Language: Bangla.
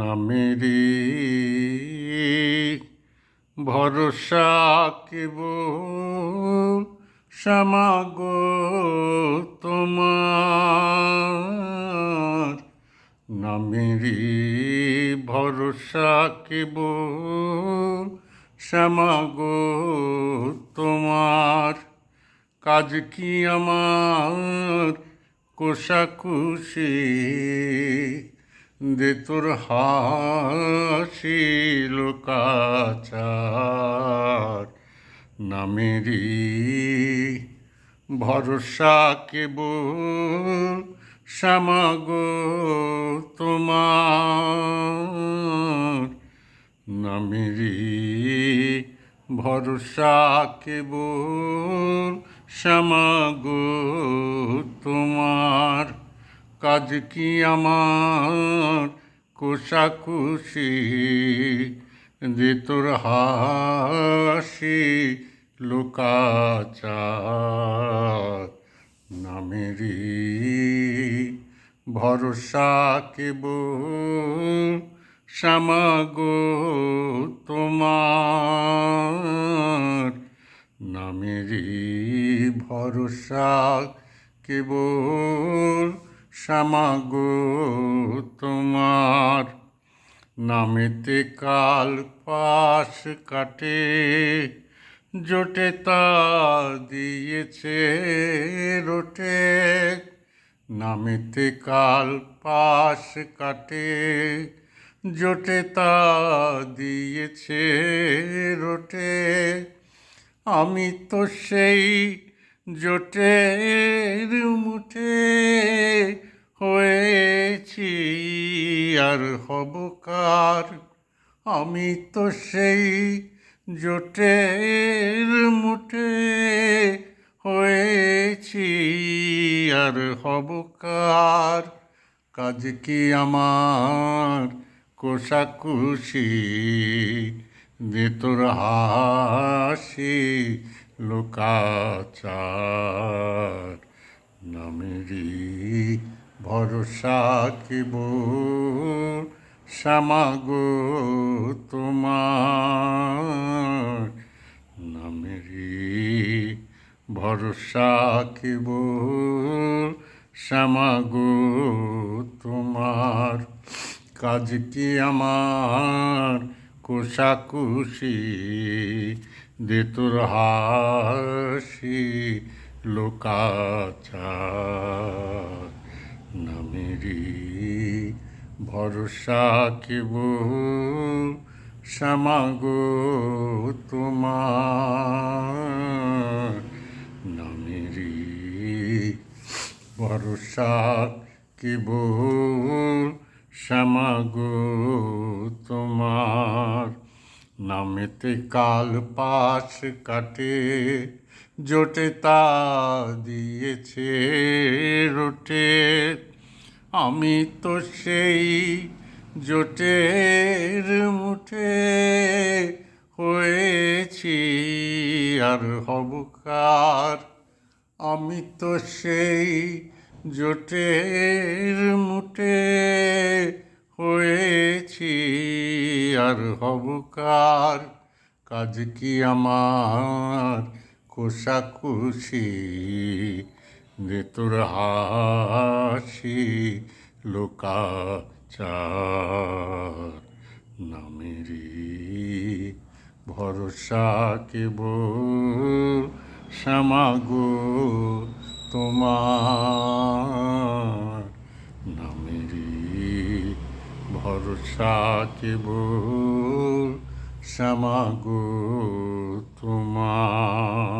নামেরি। ভরসা কেব সমাগো তোমার। নামেরি ভরসা কেব সমাগো তোমার। কাজ কি আমার? কোষাকুষি দে তোর হাসি লোকাচার নামেরি ভরসা কেবল সমাগো তোমার। নামেরি ভরসা কেবল সমাগো তোমার। কাজ কি আমার? কোষাকুষি যে তোর হাসি লোকাচার। নামেরি ভরসা কেবল সমাগো তোমার। নামেরি ভরসা কেবল সমাগো তোমার নামেতে কাল পাশ কাটে, জোটে তা দিয়েছে রোটে, নামেতে কাল পাশ কাটে, জোটে তা দিয়েছে রোটে, আমি তো সেই জোটের মুঠে। আর হব কার? আমি তো সেই জোটের মুঠে হয়েছি। আর হব কার? কাজ কি আমার? কোষাকুষি যে তোর হাসি লোকাচার। নামেরি ভরসা কেব সমাগো তোমার নামেরি ভরসা কেব সমাগো তোমার কাজ কি আমার কোষাকুষি দে তোর হাসি লোকাচার? নামেরি ভরসা কেব সমাগো তোমার। নামেরি ভরসা কেবল সমাগো তোমার। নামেতে কাল পাশ কাটে, জোটে তা দিয়েছে রোটে। আমি তো সেই জোটের মুঠে হয়েছি, আর হব কার? আমি তো সেই জোটের মুঠে হয়েছি, আর হব কার? কাজ কি আমার কোষাকুষি তোর হাসি লোকাচার নামেরি ভরসা কেবল সমাগো তোমার। নামেরি ভরসা কেবল সমাগো তোমার।